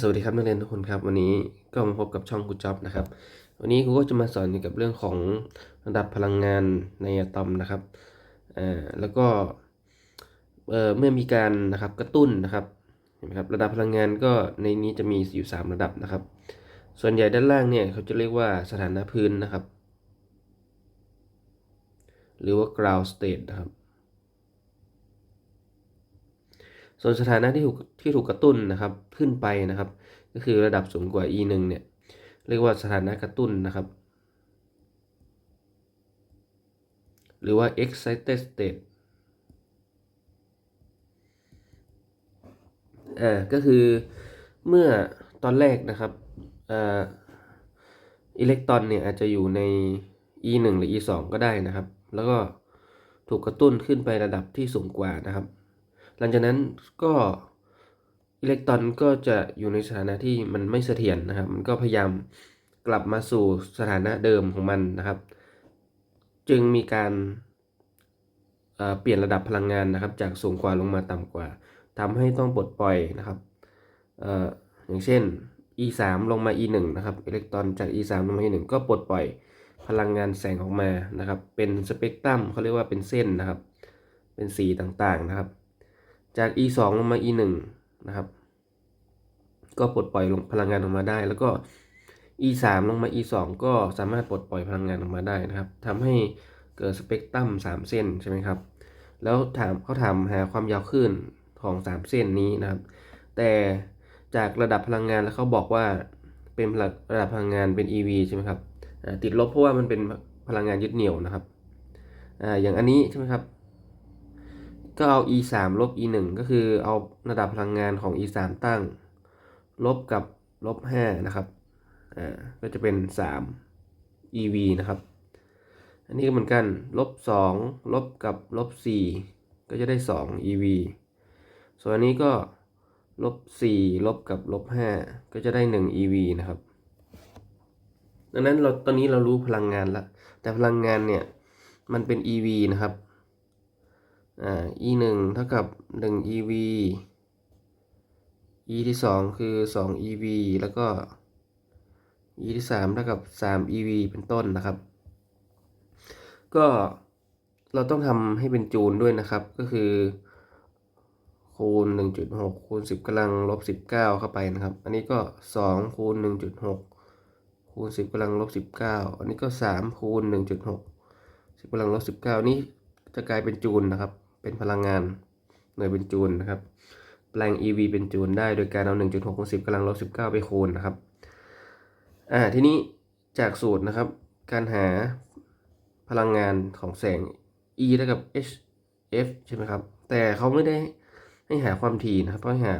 สวัสดีครับนักเรียนทุกคนครับ วันนี้ก็มาพบกับช่องครูจ็อบนะครับ วันนี้ครูก็จะมาสอนเกี่ยวกับเรื่องของระดับพลังงานในอะตอมนะครับอ่าแล้วก็เอ่อเมื่อมีการนะครับกระตุ้นนะครับเห็นไหมครับระดับพลังงานก็ในนี้จะมีอยู่ 3 ระดับนะครับ ส่วนใหญ่ด้านล่างเนี่ยเขาจะเรียกว่าสถานะพื้นนะครับ หรือว่า ground state นะครับ ส่วนสถานะที่ถูกที่ถูกกระตุ้นนะครับขึ้นไปนะครับ ก็คือระดับสูงกว่า e 1 เนี่ยเรียกว่าสถานะกระตุ้นนะครับ หรือว่า excited state อ่าก็คือเมื่อตอนแรกนะครับอ่าอิเล็กตรอนเนี่ยอาจจะอยู่ใน e 1หรือ e 2ก็ได้นะครับ แล้วก็ถูกกระตุ้นขึ้นไประดับที่สูงกว่านะครับ หลังจากนั้นก็อิเล็กตรอนก็จะอยู่ในสถานะที่มันไม่เสถียรนะครับ มันก็พยายามกลับมาสู่สถานะเดิมของมันนะครับ จึงมีการเเปลี่ยนระดับพลังงานนะครับ จากสูงกว่าลงมาต่ำกว่าทำให้ต้องปลดปล่อยนะครับออย่างเช่น e 3ลงมา e 1นะครับอิเล็กตรอนจาก e 3ลงมา e 1ก็ปลดปล่อยพลังงานแสงออกมานะครับ เป็นสเปกตรัมเขาเรียกว่าเป็นเส้นนะครับ เป็นสีต่างๆนะครับ จาก e 2ลงมา e 1นะครับ ก็ปลดปล่อยลงพลังงานออกมาได้ แล้วก็ e 3ลงมา e 2ก็สามารถปลดปล่อยพลังงานออกมาได้นะครับทำให้เกิดสเปกตรัม3 เส้นใช่ไหมครับ แล้วถามเขาถามหาความยาวคลื่นของ 3 เส้นนี้นะครับ แต่จากระดับพลังงานแล้วเขาบอกว่าเป็นระดับพลังงานเป็น EV ใช่ไหมครับติดลบเพราะว่ามันเป็นพลังงานยึดเหนี่ยวนะครับออย่างอันนี้ใช่ไหมครับ ก็เอา e 3ลบ e 1ก็คือเอาระดับพลังงานของ e 3ตั้ง ลบกับลบ5นะครับ อ่า ก็จะเป็น 3 ev นะครับ อันนี้ก็เหมือนกัน ลบ 2 ลบกับลบ 4 ก็จะได้ 2 ev ส่วนอันนี้ก็ลบ 4 ลบกับลบ 5 ก็จะได้ 1 ev นะครับ ดังนั้นเราตอนนี้เรารู้พลังงานแล้วแต่พลังงานเนี่ย มันเป็น ev นะครับ อ่า e 1เท่ากับ1 ev e ที่2คือ2 ev แล้วก็ e ที่3เท่ากับ3 ev เป็นต้นนะครับ ก็เราต้องทำให้เป็นจูลด้วยนะครับ ก็คือคูณ 1.6 คูณ 10กำลังลบ 19 เข้าไปนะครับ อันนี้ก็ 2 คูณ 1.6 คูณ 10กำลังลบ 19 อันนี้ก็ 3 คูณ 1.6 10กำลังลบ 19 นี่จะกลายเป็นจูลนะครับ เป็นพลังงานหน่วยเป็นจูลนะครับ แปลง EV เป็นจูลได้โดยการเอา 1.6คูณ10กำลังลบ19 ไปคูณนะครับ อ่า ทีนี้จากสูตรนะครับ การหาพลังงานของแสง E เท่ากับ h f ใช่ไหมครับ แต่เขาไม่ได้ให้หาความถี่นะครับเพราะหา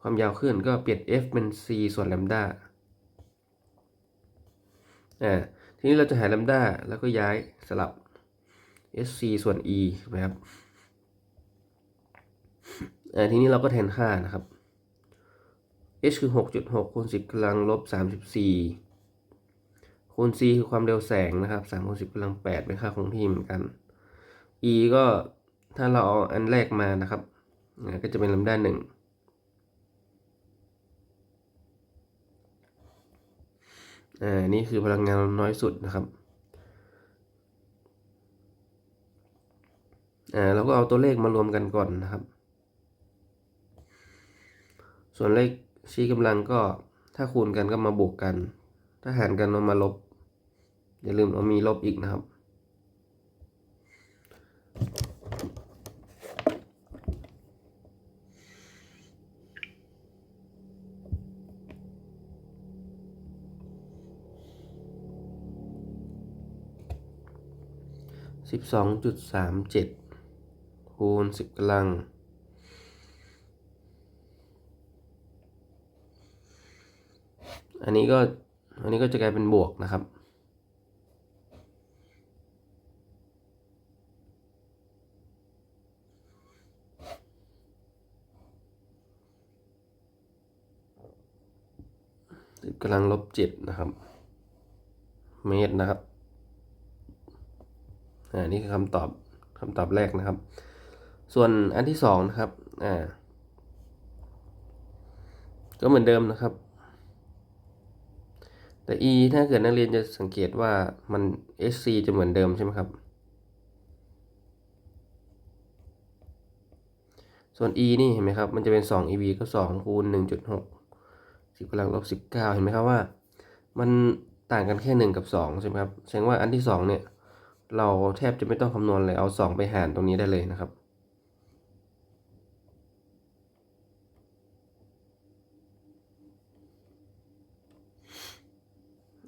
ความยาวขึ้นก็เปลี่ยน f เป็น c ส่วนแลมดาอ่า ทีนี้เราจะหาแลมดาแล้วก็ย้ายสลับ sc ส่วน e ใช่ไหมครับ ทีนี้เราก็แทนค่านะครับ h คือ 6.6คูณ10กำลังลบ34คูณ c คือความเร็วแสงนะครับ3คูณ10กำลัง8เป็นค่าคงที่เหมือนกัน e ก็ถ้าเราเอาอันแรกมานะครับก็จะเป็นลำด้านหนึ่งอ่านี่คือพลังงานน้อยสุดนะครับอ่าเราก็เอาตัวเลขมารวมกันก่อนนะครับ ส่วนเลขชี้กำลังก็ถ้าคูณกันก็มาบวกกัน ถ้าหารกันเรามาลบ อย่าลืมเอามีลบอีกนะครับ สิบสองจุดสามเจ็ดคูณสิบกำลัง อันนี้ก็อันนี้ก็จะกลายเป็นบวกนะครับ สิบกำลังลบเจ็ดนะครับ เมตรนะครับอ่านี่คือคำตอบคำตอบแรกนะครับ ส่วนอันที่สองนะครับอ่าก็เหมือนเดิมนะครับ แต่ e ถ้าเกิดนักเรียนจะสังเกตว่ามัน sc จะเหมือนเดิมใช่ไหมครับ ส่วน e นี่เห็นไหมครับ มันจะเป็น 2 ev ก็2คูณ1.6 10กำลังลบ19 เห็นไหมครับว่า มันต่างกันแค่ 1 กับ 2 ใช่ไหมครับ แสดงว่าอันที่ 2 เนี่ย เราแทบจะไม่ต้องคำนวณเลย เอา 2 ไปหารตรงนี้ได้เลยนะครับ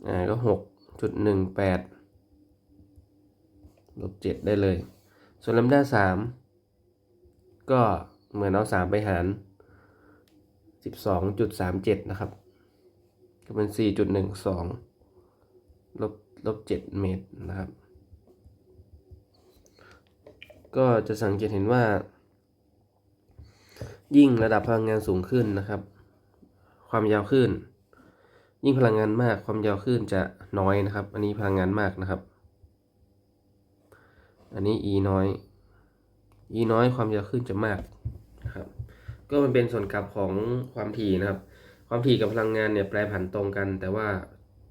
อ่าก็6.18ลบ7ได้เลย ส่วนลำดับ3ก็เหมือนเอา3ไปหาร12.37นะครับ ก็เป็น4.12ลบลบ7เมตรนะครับ ก็จะสังเกตเห็นว่า ยิ่งระดับพลังงานสูงขึ้นนะครับ ความยาวขึ้น ยิ่งพลังงานมากความยาวขึ้นจะน้อยนะครับ อันนี้พลังงานมากนะครับ อันนี้ e น้อย e น้อยความยาวขึ้นจะมากนะครับ ก็มันเป็นส่วนกลับของความถี่นะครับ ความถี่กับพลังงานเนี่ยแปรผันตรงกัน แต่ว่า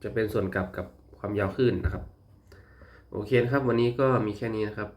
จะเป็นส่วนกลับกับความยาวขึ้นนะครับ โอเคนะครับ วันนี้ก็มีแค่นี้นะครับ